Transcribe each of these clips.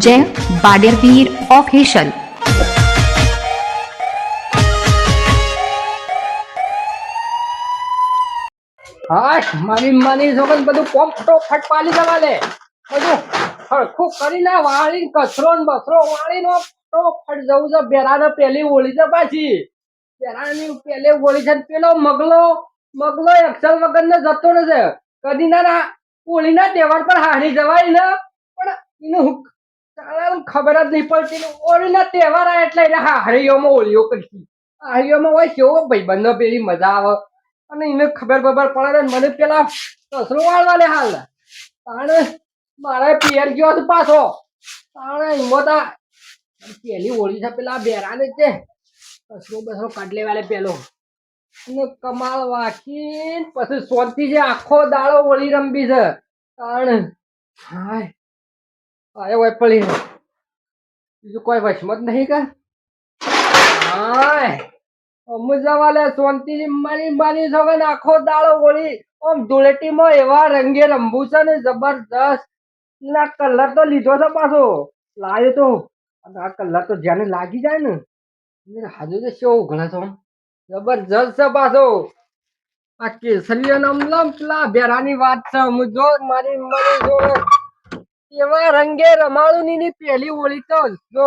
જય બાડેરવીર ઓફિશિયલ હા મારી માની છોકરી બધું કોમ ફટોફટ પાલી જવા લે બધું હરખું કરીને વાળી કચરો ને બસરો વાળી નો ફટોફટ જવું છે બેરાને પેલી ઓળી છે પાછી બેરાની પેલી ઓળી છે ને પેલો મગલો મગલો એક્સલ વગર ને જતો નથી કદી ના ના તહેવાર પર હારી જવાય ને, પણ એનું ચાલાનું ખબર જ નહીં પડતી ઓળીના તહેવાર આવે એટલે એને હારીઓમાં ઓળીઓ કરતી. હારીઓમાં હોય કેવો ભાઈબંધો પેલી મજા આવે. અને એને ખબર બબર પડે મને પેલા કસરો વાળવા લે હાલ. તાણે મારે પિયર ગયો હતો પાછો. તાણે એમાં તા પેલી ઓળી છે પેલા બેરાને છે કસરો બસરો કાઢ લેવા લે પેલો. કમાલ વાંચી પછી સોંતી છે આખો દાડો ઓળી રંબી છે. તાણ હાય આયો હોય પડી બીજું કોઈ વચમત નહીં કે? હાય અમુજાવાલે શાંતિથી મારી મારી ને આખો દાડો વળી આમ ધૂળેટીમાં એવા રંગે રંબુ છે ને જબરદસ્ત ના, કલર તો લીધો છે પાછો. લાવ્યો તો. આ કલર તો જેને લાગી જાય ને. હાજુ તો શું ઘણા છો જબરજસ્ત છે. પાછો આ કેસરી અને અમલમ પેલા બેરાની વાત છે. હું મારી જોડે એવા રંગે રમાડું ની પેલી ઓળી તો જો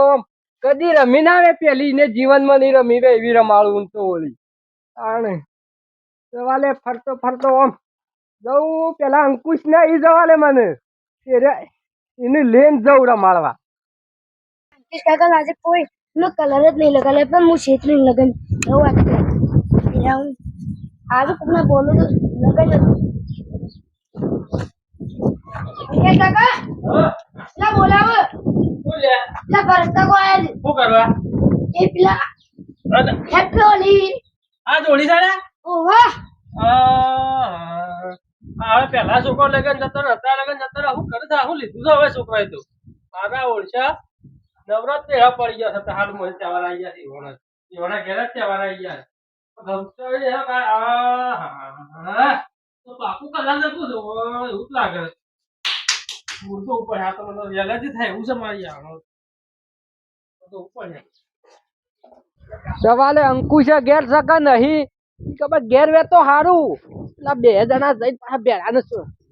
કદી રમી ના આવે પેલી ને જીવનમાં નહીં રમી વે એવી રમાડું તો ઓળી તાણે જવાલે ફરતો ફરતો આમ જવું પેલા અંકુશ ને એ જવાલે મને. એને લેન જવું રમાડવા. કાકા, આજે કોઈ કલર જ નહીં લગાડે, પણ હું શેત નહીં લગન એવું હું આજે કોકને બોલું તો લગન કે કાકા લા બોલાવ. લા? ભરતા કો આયા છે. શું કરવા? એ પેલા હેપી હોલી. આ જોડી સાડે ઓવા હવે પેલા છોકરો લગન જતો ને અત્યારે લગન જતો ને કરતા હું છે લીધું છે હવે છોકરાએ તો. મારા ઓળશા નવરાત્રી હા પડી ગયા છે હાલ મને તહેવાર આવી ગયા છે ઘેર જ તહેવાર આવી ગયા છે ગમતો એ હે કાંઈ, આ હા, હા. તો પાકું કલર નતું એવું જ લાગે મૂળ તો ઉપર હા તો મને વેલાથી થાય એવું છે મારી તો ઉપર સવાલે અંકુશ ઘેર શકે નહીં ખબર ઘેર વે તો સારું પેલા બે જણા જઈને પાછા બેડા ને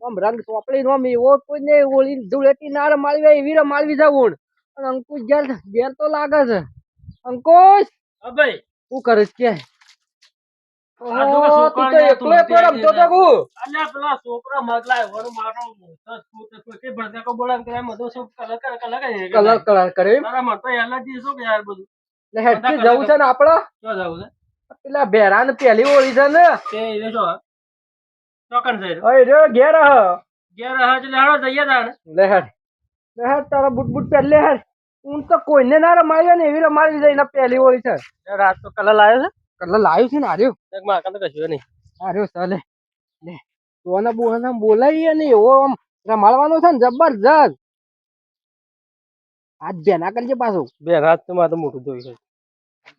આમ રંગ ચોપડી નો એવો કોઈને ઓળી ધૂળેટી ના રમાડવી એવી રમાડવી છે ઊણ અને અંકુશ ઘેર ઘેર તો લાગે છે. અંકુશ! હા ભાઈ. શું કરે કે પેલા છે ને આપડે? ક્યાં જવું છે? પેલા બેરા ને પેલી ઓળી છે ને? છે ઘેર ઘેર હા એટલે હાડો જઈએ તાણ. લે હેડ. તારા બુટ બુટ પહેલે હેડ. ઊન તો કોઈને ના રમાડ્યો ને એવી રમાડી છે એના પેલી ઓળી છે. રાત તો કલર લાવ્યો લાવ્યું છે ને આર્યો માં તો કશું નહીં. આર્યો ચાલે લે. તોને બોને બોલાવીએ ને એવો આમ રમાડવાનો છે ને જબરજસ્ત. હાથ બેના કરજે પાછું. બે રાત તો મારે મોટું જોઈ છે.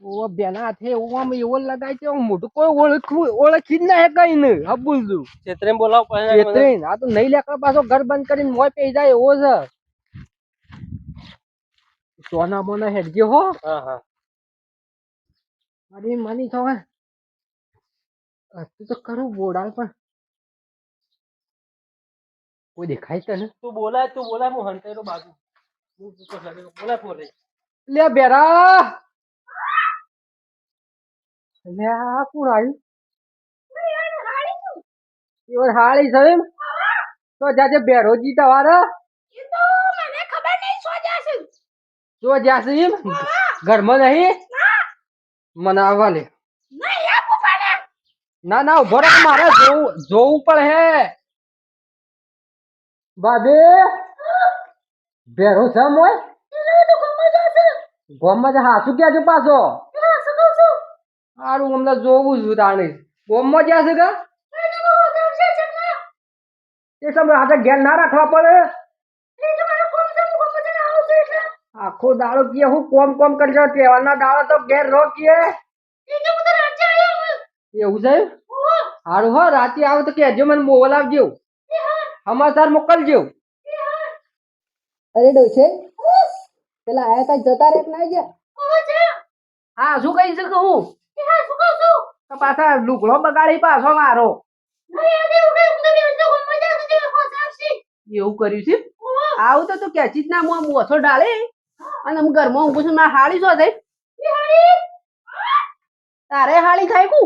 ઓ બેના હાથે એવો આમ એવો લગાય છે મોટું કોઈ ઓળખવું ઓળખી જ ના હે કઈ ને હબુલ તું ક્ષેત્રે બોલાવ પછી ચેતરીન આ તો નહીં લેકડા પાછો ઘર બંધ કરીને મોય પે જાય એવો છે. સોના મોના હેડજે હો. હા હા. મારી મની તો હવે. તું તો કરું બોડાલ પણ. કોઈ દેખાય તને? તું બોલાય તું બોલાય હું હંતેરો બાજુ. હું તો લગે બોલાય બોલે લે બેરા લે આ કોણ આવ્યું? એવો હાળી છે એમ? તો જાજે બેરોજી તમારા. એ તો મને ખબર નહીં સો ઘરમાં નહીં? મને આવવા લે ના ના ઊભો રાખ મારે જોવું જોવું પડે હે. બાબે ભેરો છે મોય ગોમમાં જ હાસુ ક્યાં છે પાછો? અમને સારું હમણાં જોવું છું તાણી. ગોમમાં જ્યાં છે કા? એ સમય હાથે ઘેર ના રાખવા પડે. આખો દાડો કે હું કોમ કોમ કરજો તહેવારના દાડા તો ઘેર રો રાજ્ય એવું છે? હારું હો રાતે આવો તો કેજો મને મોબાઈલ હા સમાચાર મોકલજો. અરે ડોશે પેલા આયા કઈ જતા રે ના ગયા? હા શું કહી શકું હું? તો પાછા લુગડો બગાડી પાછો મારો. એવું કર્યું છે? આવું તો તું કેચી જ ના મોં ઓછો ડાલે અને હું ઘરમાં ઊંઘું છું, મારે હાળી શું થઈ તારે હાળી ખાય કુ?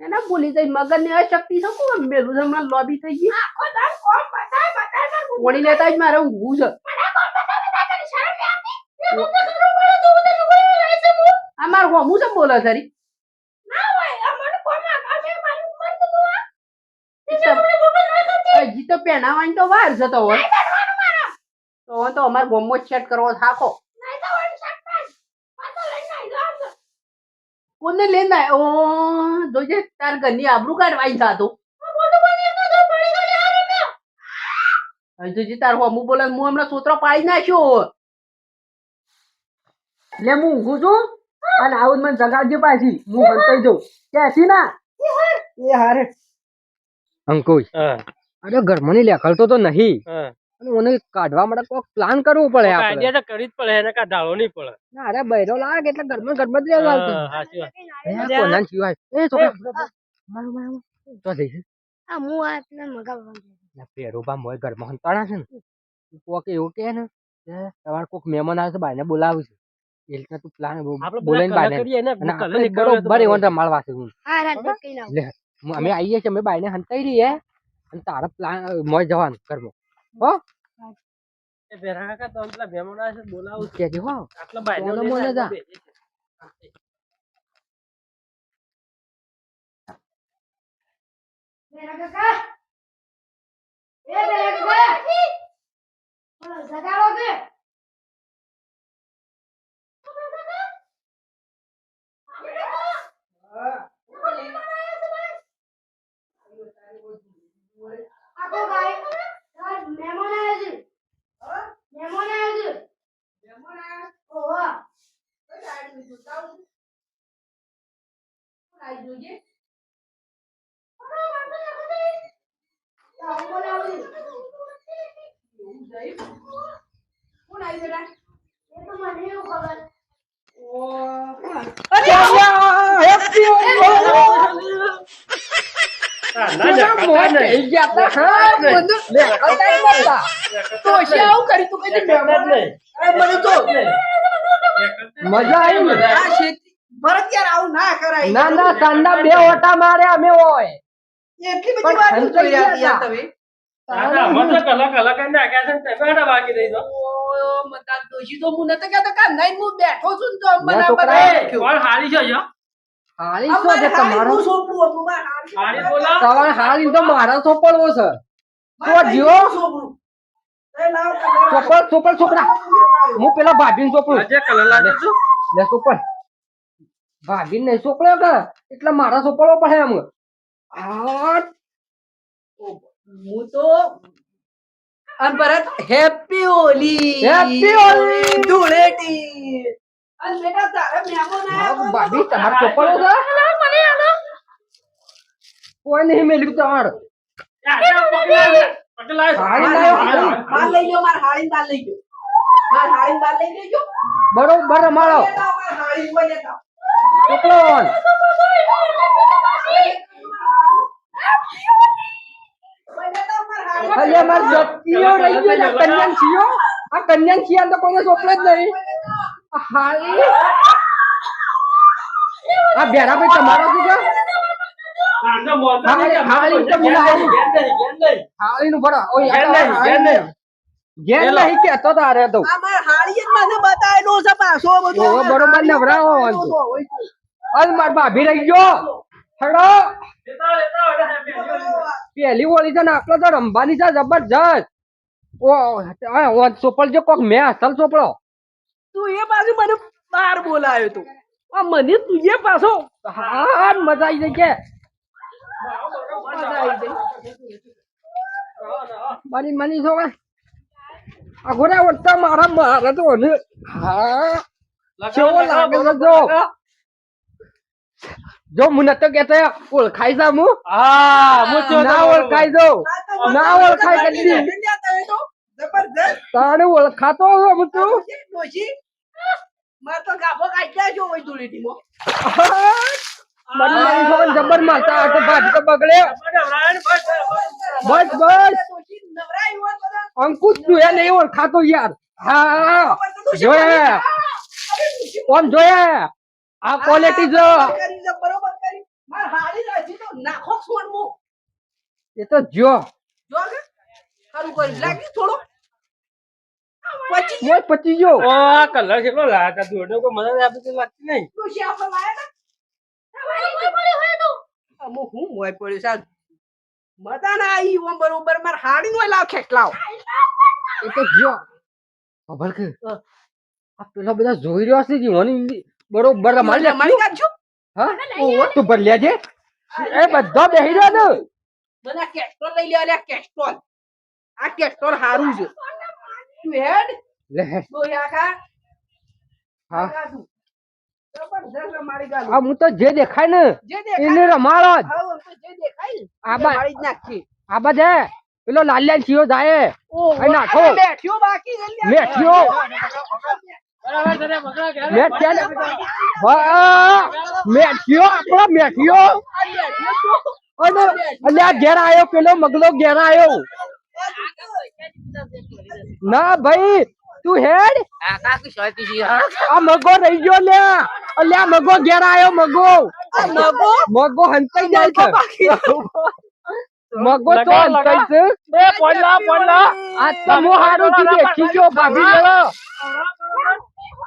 એના ભૂલી જઈ મગજની અશક્તિ છે કોણ મેલું છે, હમણાં લોબી થઈ ગઈ. વળી લેતા જ મારે ઊંઘવું છે. આ મારું હોમું છે બોલે તારી હજી તો પહેણાવાની તો વાર જતો હવે તો તો અમારે ગોમો સેટ કરવો થાકો કોને લઈને? ઓ જોજે તાર ઘરની આબરૂ કાઢવાઈ જાતો. હજુજી તાર હોમું બોલે હું હમણાં સોતરો પાડી નાખ્યો લે હું ઊંઘું છું અને આવું મને જગાડજો પાછી. હું હંતાઈ જઉં ક્યાંથી ના? એ હારે. અંકુશ અરે ઘરમાં ની લેખલતો તો નહીં. હા. અને મને કાઢવા માટે કોઈ પ્લાન કરવો પડે આઈડિયા તો કરી જ પડે એને કા ઢાળો નહીં પડે. ના અરે બૈરો લાગે એટલે ઘરમાં ઘરમાં જ રહેવા આવતું. હા, સાચી વાત. એ કોના સિવાય એ છોકરા. મારો મારો. તો થઈ આ હું આ પેલા મગાવવાનું પેરો બા મોય ઘરમાં હંતાણા છે ને. કોક એવું કે ને તમારે કોક મહેમાન આવે છે બાને બોલાવું છે. એ રીતના તું પ્લાન આપણે બોલાઈને બધા બાને. colour કરીએ ને, અને colour આપણે નીકળવો હોય તો બરોબર એવો રમાડવા છે હું હા રાત કઈ લાવ લે હું- અમે આવીએ છીએ અમે બાઈને હંતાઈ રહીએ. અને તારા પ્લાન મોય જવાનું ઘરમાં. હો? પેલા મહેમાન આવે છે બોલાવું હો? આટલા બાયને આટલા જા. એ બોલો કે. આખો ભાઈ યાર મહેમાન આવ્યા છે મહેમાન હા, ના જા, કાકા નહીં. મજા આવી ને? ના ના સાંડા બે ઓટા મારે અમે હોય. પણ હંતાઈ ગયા તા. કાકા, અમે તો કલાક કલાક જ નાખ્યા છે ને તમે આટલા બાકી રહી જાઓ. ના છોકરા એ, કોણ હારી છે અહીંયા? હાળી શું છે તમારો છે? બોલાવો. તમારે હાલી તો મારા સોપડવો છે. તો જીઓ સોપડ સોપડ છોકરા. હું પેલા ભાભીને સોપડું આજે કલર લાગે છે. લે સોપડ ભાભીને નહીં સોપડ્યો કે? એટલે મારા સોપડવો પડે એમ. હું તો અને પરત હેપી હોલી હેપી હોલી! ધૂળેટી. ભાભી તમારે સોપડવો છે? કોઈ નહીં મેલ્યું તમારે? આજે પકડાય. પકડાય. હારી લાયો, હારી. બાર લઈ ગયો માર હાળી બાર લઈ ગયો. માર હાળી બાર લઈ લેજો બરોબર માર અમાર જતીઓ રહી ગયો કન્યાન છીયો આ કન્યાન છીયા તો કોઈને સોપડે જ નહીં. હાળી આ બેરા ભાઈ તમારો નહીં, હારી તો બોલાવો. હાળી નું ભરા. ઓય ઘેર નહીં, ઘેર નહીં. કેતો તારે તો. આ હાળી જ મને બતાવેલો છે પાછો બધો. ઓહો, બરોબર નવરાવો વાંધો. અલ માર ભાભી રહી ગયો. હડો હોલી. પેલી ઓળી છે ને આપણે તો રંભાની છે જબરજસ્ત. ઓ આ જો કોક મેં અસલ સોપડો તું એ બાજુ મને બાર બોલાયો તું. આ મને તું એ પાછો હા મજા આવી જઈ કે. મજા આવી ગઈ મારી મની છો અઘોરા વળતા મારા મારા તો ને હા. કેવો લાગે છે જો. જો મને તો કેતો ઓળખાઈ જા હું? હા હું ના ઓળખાઈ જાઉં ના ઓળખાય કદી. જબરજસ્ત. તાણે ઓળખાતો હોય હું તું ડોશી. મારે તો ગાભો કાઢ્યા છો હોય ધૂળેટીમાં. મને મારી છોકરાને જબર મારતા આ તો ભાત તો બગડે. બસ, બસ. અંકુશ તું એ નહીં ઓળખાતો યાર. હા જોયા કોણ જોયા આ ક્વોલિટી જો. બરોબર કરી કરી. માર હારી તો નાખો. એ તો જો. જો કે ખરું કર્યું. થોડું? મોય પચી ગયો. ઓ, આ કલર કેટલો લાયા તા કોઈ મને આપી તો લાગતી નહીં. ડોશી આપણે લાયા તા? અમુક હું મોય પડ્યો સાહેબ? મજા ના આવી ઓમ બરોબર માર હાડી નો લાવ ખેટલાવ એ તો જો ખબર કે? આ પેલા બધા જોઈ રહ્યા છે બરોબર મારી કાઢજો. હા? ઓહો, તું ભર લેજે એ બધા બેહી રહ્યા ને. બધા કેસ્ટ્રોલ લઈ લે કેસ્ટ્રોલ. આ કેસ્ટ્રોલ હારું છે. તું હેડ લે તો ખા? હા. આ હું તો જે દેખાય ને જે એને દેખાય રમાડો આ બધે પેલો લાલ લાલ જાય. ઓહો, અહીં બેઠ્યો બાકી લ્યા. મેઠિયો આપણો મેઠિયો બેઠ્યો. અને અને આ ઘેર આવ્યો પેલો મગલો ઘેર આયો. ના ભાઈ તું હેડ. આ મગો રહી ગયો લે. અલે આ મગો ઘેર આવ્યો મગો. આ મગો? મગો હંતાઈ જાય છે. મગો તો હંતાઈ છે. બે પડલા પડલા આ તમો હારું થી દેખી ગયો ભાભી વેળો.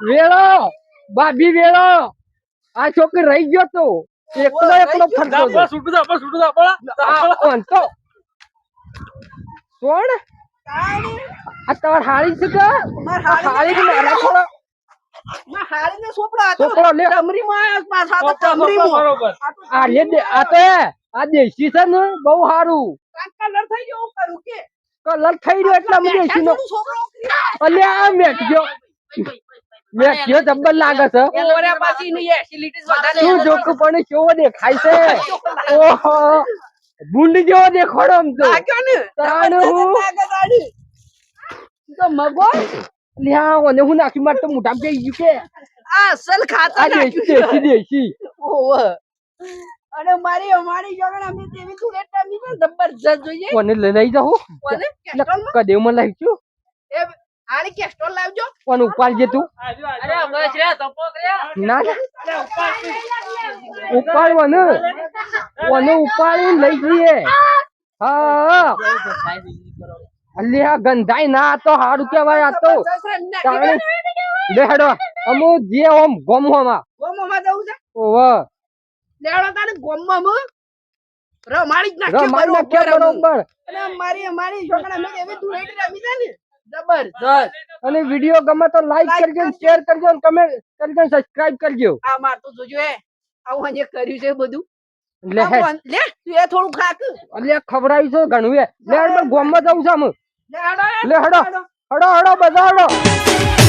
વેળો ભાભી વેળો. આ છોકરી રહી ગયો તો. એકલો એકલો ફરતો બસ, છૂટું જા, બસ, છૂટું જા, બોલા. કોણ? આ તમાર હાળી છે કે? માર હાળી કે મારા થોડો માં હારીને સોપડા હતો. સોપડો લે. ટમરીમાં આયા પાછા તો સોપડા, સોપડા, બરોબર. આ લે દે આ તો આ દેશી છે ને બહુ સારું કલર થઈ ગયો કરું કે? કલર થઈ એટલે અમે દેશી નો મેઠ્યો મેઠ્યો જબ્બર લાગે છે. ઓરે પાછી ની એસિડિટી વધારે શું જોક પણ કેવો દેખાય છે. ઓહો. બુંડ જેવો દેખાડો આમ તો. ને. તાણ. તો મગો? લ્યા ઓને હું નાખી માર તો મોટા પઈ ગયું કે આ અસલ ખાતા નાખ્યું દેશી દેશી. ઓવ અને મારી અમારી જોગણ અમે તેવી તુરેટ રમી છે જબરજસ્ત જોઈએ. કોને લઈ લઈ જાઉં કોને? કેસ્ટ્રોલમાં કદેવ મને લઈ છું. એ આની કેસ્ટ્રોલ લાવજો. કોને ઉપાડજે તું? આજુ, આજુ. ના ના. અરે, ઉપાડતી. ઉપાડવાનો ઓને ઉપાડીને લઈ જઈએ. હા. અલ્યા ગંધાઈ ના આ તો સારું કહેવાય આ તો નાખી હેડો અમુ જે ઓમ ગમ હોમાં ગોમમાં જવું છે? ઓવ લેવડો તારે ગોમમાં મુ રમાડી જ નાખીએ રમાઈ નાખ્યા બરોબર. અને અમારી અમારી છોકરા અમે એવી ધૂળેટી રમી છે ને. જબરજસ્ત. અને વીડિયો ગમે તો લાઈક કરજો શેર કરજો. અને કમેન્ટ કરજો સબસ્ક્રાઇબ કરજો. આ માર તો જોજો એ આવું હજી કર્યું છે બધું? લે લે તું એ થોડું ખાક અલ્યા ખવડાવી છે ઘણું લે હેડ પણ ગોમમાં જવું છે અમે લે હાડો લે હેડો. હેડો હેડો બધા હેડો.